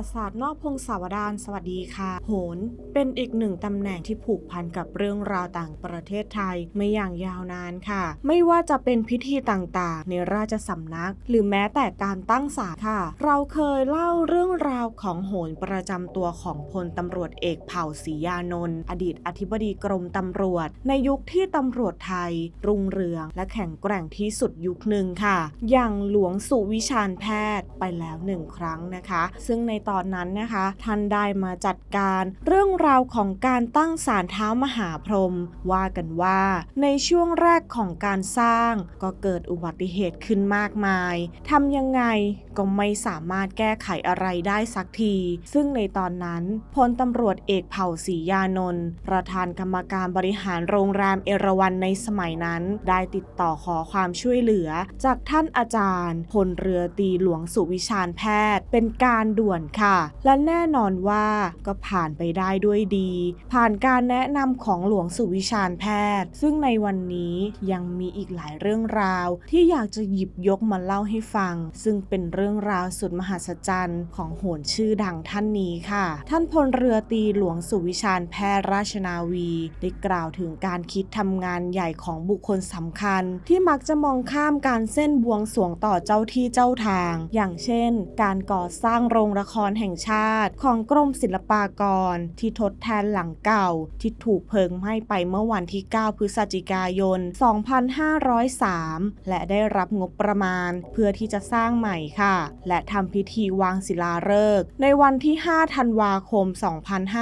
ัติศาสตร์นอกพงศาวดารสวัสดีค่ะ โหน เป็นอีกหนึ่งตำแหน่งที่ผูกพันกับเรื่องราวต่างประเทศไทยไม่อย่างยาวนานค่ะ ไม่ว่าจะเป็นพิธีต่างๆ ในราชสำนัก หรือแม้แต่การตั้งศาลค่ะ เราเคยเล่าเรื่องราวของโหนประจำตัวของพลตำรวจเอกเผ่าศรียานนท์อดีตอธิบดีกรมตำรวจ ในยุคที่ตำรวจไทย รุ่งเรือง และแข็งแกร่งที่สุดยุคหนึ่งค่ะ อย่างหลวงสุวิชาญแพทย์ไปแล้วหนึ่งครั้งนะคะ ซึ่งในตอนนั้นนะคะ ท่านได้มาจัดการเรื่องราวของการตั้งศาลเท้ามหาพรหมว่ากันว่าในช่วงแรกของการสร้างก็เกิดอุบัติเหตุขึ้นมากมายทำยังไงก็ไม่สามารถแก้ไขอะไรได้สักที ซึ่งในตอนนั้นพลตำรวจเอกเผ่าศรียานนท์ประธานกรรมการบริหารโรงแรมเอราวันในสมัยนั้น ได้ติดต่อขอความช่วยเหลือ จากท่านอาจารย์พลเรือตีหลวงสุวิชาญแพทย์ เป็นการด่วนค่ะ และแน่นอนว่าก็ผ่านไปได้ด้วยดี ผ่านการแนะนำของหลวงสุวิชาญแพทย์ ซึ่งในวันนี้ยังมีอีกหลายเรื่องราว ที่อยากจะหยิบยกมาเล่าให้ฟัง ซึ่งเป็นเรื่องราวสุดมหัศจรรย์ของโหนชื่อดังท่านนี้ค่ะ ท่านพลเรือตีหลวงสุวิชาญแพทย์ราชนาวี ได้กล่าวถึงการคิดทำงานใหญ่ของบุคคลสำคัญ ที่มักจะมองข้ามการเส้นบวงสรวงต่อเจ้าที่เจ้าทาง อย่างเช่น การก่อสร้างโรงละครแห่งชาติ ของกรมศิลปากร ที่ทดแทนหลังเก่า ที่ถูกเพลิงไหม้ไปเมื่อวันที่ 9 พฤศจิกายน 2503 และได้รับงบประมาณเพื่อที่จะสร้างใหม่ค่ะ และทำพิธีวางศิลาฤกษ์ในวันที่ 5 ธันวาคม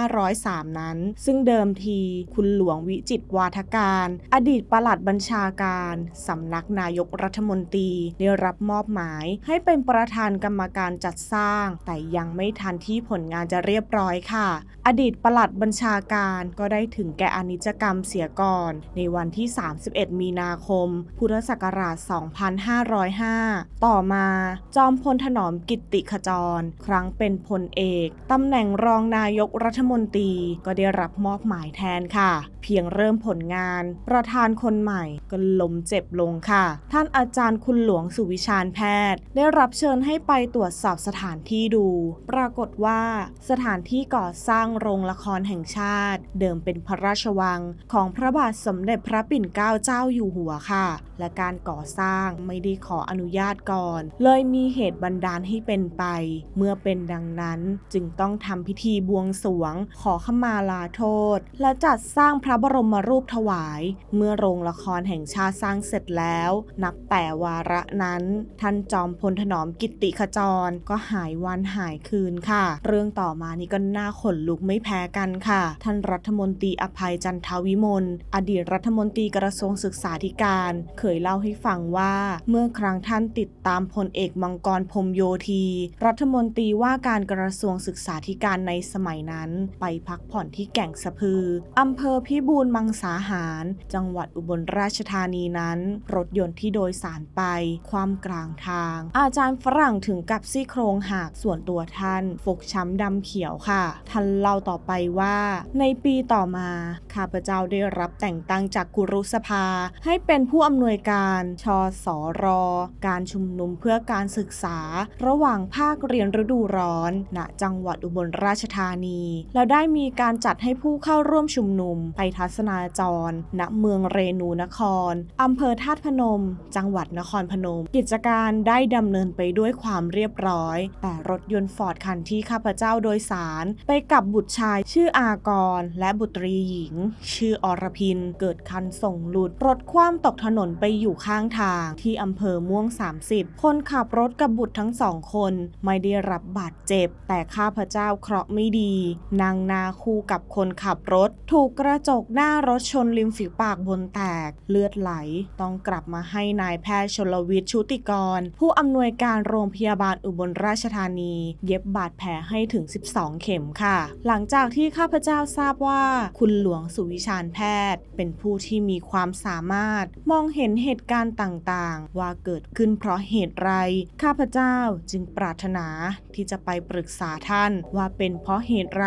2503 นั้น ซึ่งเดิมทีคุณหลวงวิจิตวาทการ อดีตปลัดบัญชาการสำนักนายกรัฐมนตรีได้รับมอบหมายให้เป็นประธานกรรมการจัดสร้างแต่ยังไม่ทันที่ผลงานจะเรียบร้อยค่ะ อดีตปลัดบัญชาการก็ได้ถึงแก่อนิจกรรมเสียก่อน ในวันที่ 31 มีนาคม พุทธศักราช 2505 ต่อมา จอมพลถนอมกิตติขจร ครั้งเป็นพลเอกตำแหน่งรองนายกรัฐมนตรีก็ได้รับมอบหมายแทนค่ะ เพียงเริ่มผลงาน ประธานคนใหม่ก็ล้มเจ็บลงค่ะ ท่านอาจารย์คุณหลวงสุวิชาญแพทย์ ได้รับเชิญให้ไปตรวจสอบสถานที่ดูปรากฏว่า สถานที่ก่อสร้างโรงละครแห่งชาติ เดิมเป็นพระราชวังของพระบาทสมเด็จพระปิ่นเกล้าเจ้าอยู่หัวค่ะ และการก่อสร้างไม่ได้ขออนุญาตก่อน เลยมีเหตุบันดาลให้เป็นไป เมื่อเป็นดังนั้นจึงต้องทำพิธีบวงสรวง ขอขมาลาโทษ และจัดสร้างพระบรมรูปถวาย เมื่อโรงละครแห่งชาติสร้างเสร็จแล้ว นับแต่วาระนั้น ท่านจอมพลถนอมกิตติขจรก็หายวันหายคืนค่ะ เรื่องต่อมานี่ก็น่าขนลุกไม่แพ้กันค่ะ ท่านรัฐมนตรีอภัยจันทวิมลอดีตรัฐมนตรีกระทรวงศึกษาธิการ เคยเล่าให้ฟังว่า เมื่อครั้งท่านติดตามพลเอกมังกรพรมโยธี รัฐมนตรีว่าการกระทรวงศึกษาธิการในสมัยนั้น ไปพักผ่อนที่แก่งสะพืออำเภอพิบูลมังสาหาร จังหวัดอุบลราชธานีนั้น รถยนต์ที่โดยสารไป ความกลางทาง อาจารย์ฝรั่งถึงกับซี่โครงหักส่วนตัวท่าน ฟกช้ำดำเขียวค่ะ ท่านเล่าต่อไปว่า ในปีต่อมาข้าพเจ้าได้รับแต่งตั้งจากกุรุสภา ให้เป็นผู้อำนวยการชสรการชุมนุมเพื่อการศึกษา ระหว่างภาคเรียนฤดูร้อน ณ จังหวัดอุบลราชธานี แล้วได้มีการจัดให้ผู้เข้าร่วมชุมนุม ไปทัศนาจร ณ เมืองเรนูนคร อำเภอธาตุพนม จังหวัดนครพนม กิจการได้ดำเนินไปด้วยความเรียบร้อย แต่รถยนต์ฟอร์ดคันที่ข้าพเจ้าโดยสาร ไปกับบุตรชายชื่ออากร และบุตรีหญิง ชื่ออรพินเกิดคันส่งหลุดรถคว่ำตกถนนไปอยู่ข้างทางที่อำเภอม่วง 30 คนขับรถกับบุตรทั้งสองคนไม่ได้รับบาดเจ็บ แต่ข้าพเจ้าเคราะห์ไม่ดีนั่งนาคู่กับคนขับรถ ถูกกระจกหน้ารถชนริมฝีปากบนแตกเลือดไหล ต้องกลับมาให้นายแพทย์ชลวิทย์ชุติกร ผู้อำนวยการโรงพยาบาลอุบลราชธานี เย็บบาดแผลให้ถึง 12 เข็มค่ะ หลังจากที่ข้าพเจ้าทราบว่า คุณหลวงสุวิชาญแพทย์ เป็นผู้ที่มีความสามารถ มองเห็นเหตุการณ์ต่างๆ ว่าเกิดขึ้นเพราะเหตุไร ข้าพเจ้าจึงปรารถนาที่จะไปปรึกษาท่านว่าเป็นเพราะเหตุไร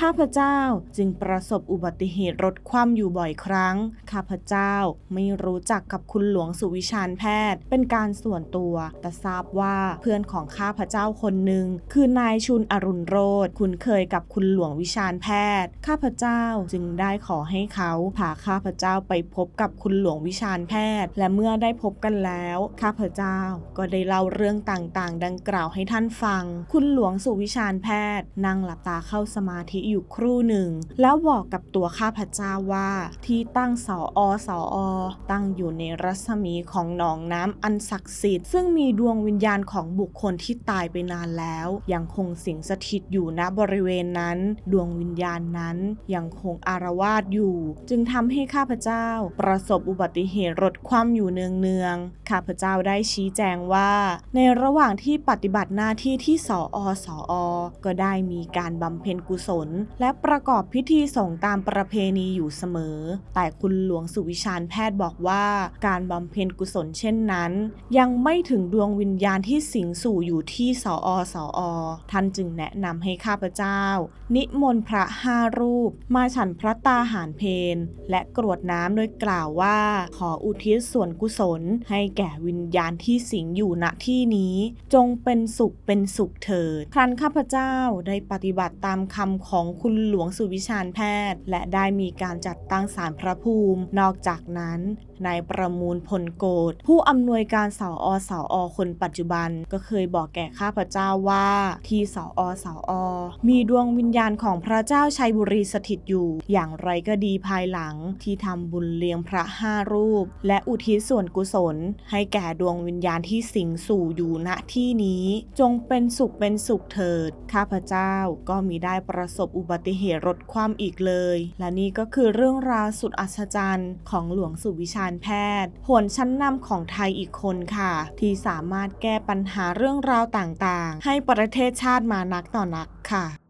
ข้าพเจ้าจึงประสบอุบัติเหตุรถคว่ำอยู่บ่อยครั้ง ข้าพเจ้าไม่รู้จักกับคุณหลวงสุวิชาญแพทย์ เป็นการส่วนตัว แต่ทราบว่าเพื่อนของข้าพเจ้าคนหนึ่งคือคือนายชุนอรุณโรธคุ้นเคยกับคุณหลวงวิชาญแพทย์ ข้าพเจ้าจึงได้ขอให้เขาพาข้าพเจ้าไปพบกับคุณหลวงวิชาญแพทย์ และเมื่อได้พบกันแล้ว ข้าพเจ้าก็ได้เล่าเรื่องต่างๆ ดังกล่าวให้ท่านฟัง คุณหลวงสุวิชาญแพทย์ นั่งหลับตาเข้าสมาธิอยู่ครู่หนึ่ง แล้วบอกกับตัวข้าพเจ้าว่า ที่ตั้งสออสออตั้งอยู่ในรัศมีของหนองน้ำอันศักดิ์สิทธิ์ซึ่งมีดวงวิญญาณของบุคคลที่ตายไปนานแล้วยังคงสิงสถิตอยู่ณบริเวณนั้น ดวงวิญญาณนั้นยังคงอารวาสอยู่ จึงทำให้ข้าพเจ้าประสบอุบัติเหตุรถคว่ำอยู่เนืองๆข้าพเจ้าได้ชี้แจงว่า ในระหว่างที่ปฏิบัติหน้าที่ที่สออสออก็ได้มีการบำเพ็ญกุศล และประกอบพิธีส่งตามประเพณีอยู่เสมอ แต่คุณหลวงสุวิชาญแพทย์บอกว่าการบำเพ็ญกุศลเช่นนั้น ยังไม่ถึงดวงวิญญาณที่สิงสู่อยู่ที่สออสออท่านจึงแนะนำให้ข้าพเจ้า นิมนต์พระห้ารูป มาฉันพระตาหารเพนและกรวดน้ำโดยกล่าวว่า ขออุทิศส่วนกุศล ให้แก่วิญญาณที่สิงอยู่ณที่นี้ จงเป็นสุขเป็นสุขเถิด ครั้นข้าพเจ้าได้ปฏิบัติตามคำของคุณหลวงสุวิชาญแพทย์ และได้มีการจัดตั้งศาลพระภูมิ นอกจากนั้นนายประมูลพลโกดผู้อำนวยการสออสออคนปัจจุบันก็เคยบอกแก่ข้าพเจ้าว่าที่สออสออมีดวงวิญญาณของพระเจ้าชัยบุรีสถิตอยู่ อย่างไรก็ดีภายหลังที่ทำบุญเลี้ยงพระห้ารูป และอุทิศส่วนกุศล ให้แก่ดวงวิญญาณที่สิงสู่อยู่ณที่นี้ จงเป็นสุขเป็นสุขเถิด ข้าพเจ้าก็มีได้ประสบอุบัติเหตุรถความอีกเลย และนี่ก็คือเรื่องราวสุดอัศจรรย์ของหลวงสุวิชาญแพทย์หนชั้นนำของไทยอีกคนค่ะ ที่สามารถแก้ปัญหาเรื่องราวต่างๆ ให้ประเทศชาติมานักต่อนักค่ะ